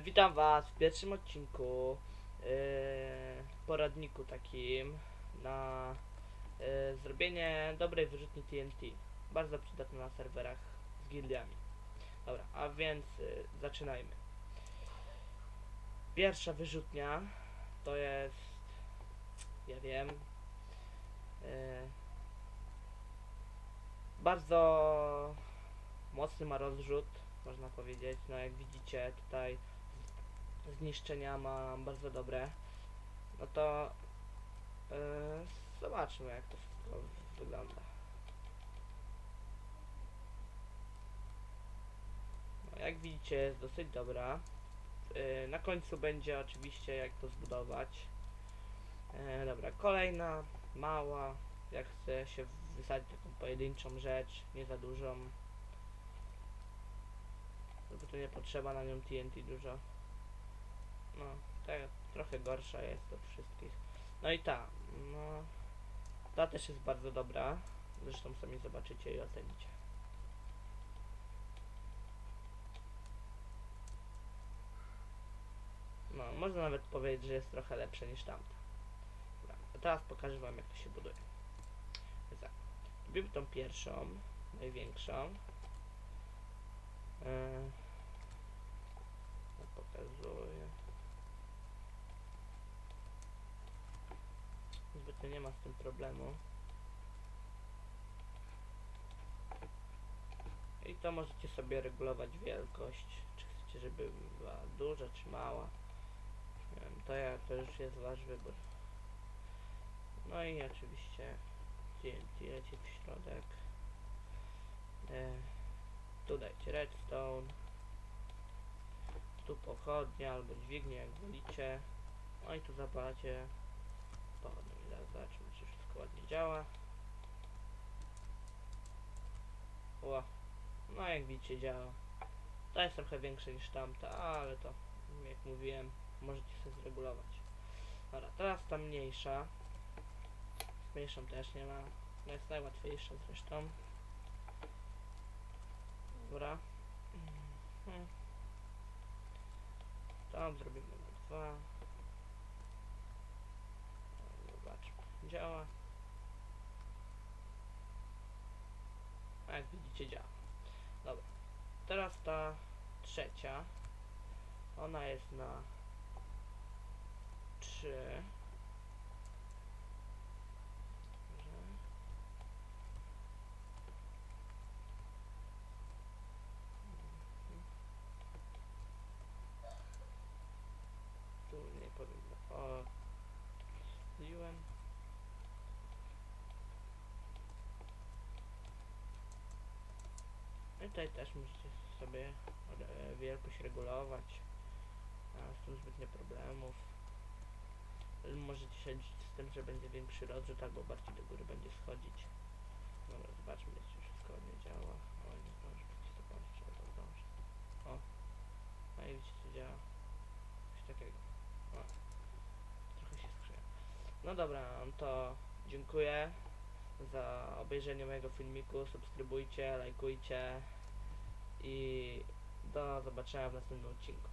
Witam Was w pierwszym odcinku e, poradniku takim na e, zrobienie dobrej wyrzutni TNT. Bardzo przydatne na serwerach z gildiami. Dobra, a więc e, zaczynajmy. Pierwsza wyrzutnia to jest, ja wiem, e, bardzo mocny ma rozrzut, można powiedzieć. No jak widzicie tutaj zniszczenia ma bardzo dobre. No to yy, zobaczmy jak to wszystko wygląda. No, jak widzicie jest dosyć dobra. Yy, na końcu będzie oczywiście jak to zbudować. Yy, dobra, kolejna mała, jak chce się wysadzić taką pojedynczą rzecz, nie za dużą. Bo tu nie potrzeba na nią TNT dużo. No, tak, trochę gorsza jest od wszystkich. No i ta, no, ta też jest bardzo dobra. Zresztą sami zobaczycie i ocenicie. No, można nawet powiedzieć, że jest trochę lepsza niż tamta. Dobra, a teraz pokażę wam jak to się buduje. Robimy tą pierwszą, największą. Yy, pokazuję. Zbytnio nie ma z tym problemu. I to możecie sobie regulować wielkość, czy chcecie, żeby była duża, czy mała. To, ja, to już jest wasz wybór. No i oczywiście leci w środek. E, tu dajcie redstone. Tu pochodnie albo dźwignię jak wolicie. No i tu zapalacie zobaczymy czy wszystko ładnie działa. Ła. No jak widzicie działa. Ta jest trochę większa niż tamta, ale to jak mówiłem możecie sobie zregulować. Dobra, teraz ta mniejsza. Z mniejszą też nie ma. No jest najłatwiejsza zresztą. Dobra. Mhm. Tam zrobimy dwa. działa. A jak widzicie działa. Dobra. Teraz ta trzecia. Ona jest na 3. I tutaj też możecie sobie e, wielkość regulować. A z tym zbytnio problemów. Możecie się z tym, że będzie większy rozrzut albo bardziej do góry będzie schodzić. Dobra, zobaczmy, czy wszystko ładnie działa. O, nie zdążę, pan trzeba to zdążyć. O, no i widzicie, co działa. Coś takiego. O, trochę się skrzyja. No dobra, no to dziękuję za obejrzenie mojego filmiku. Subskrybujcie, lajkujcie i do zobaczenia w następnym odcinku.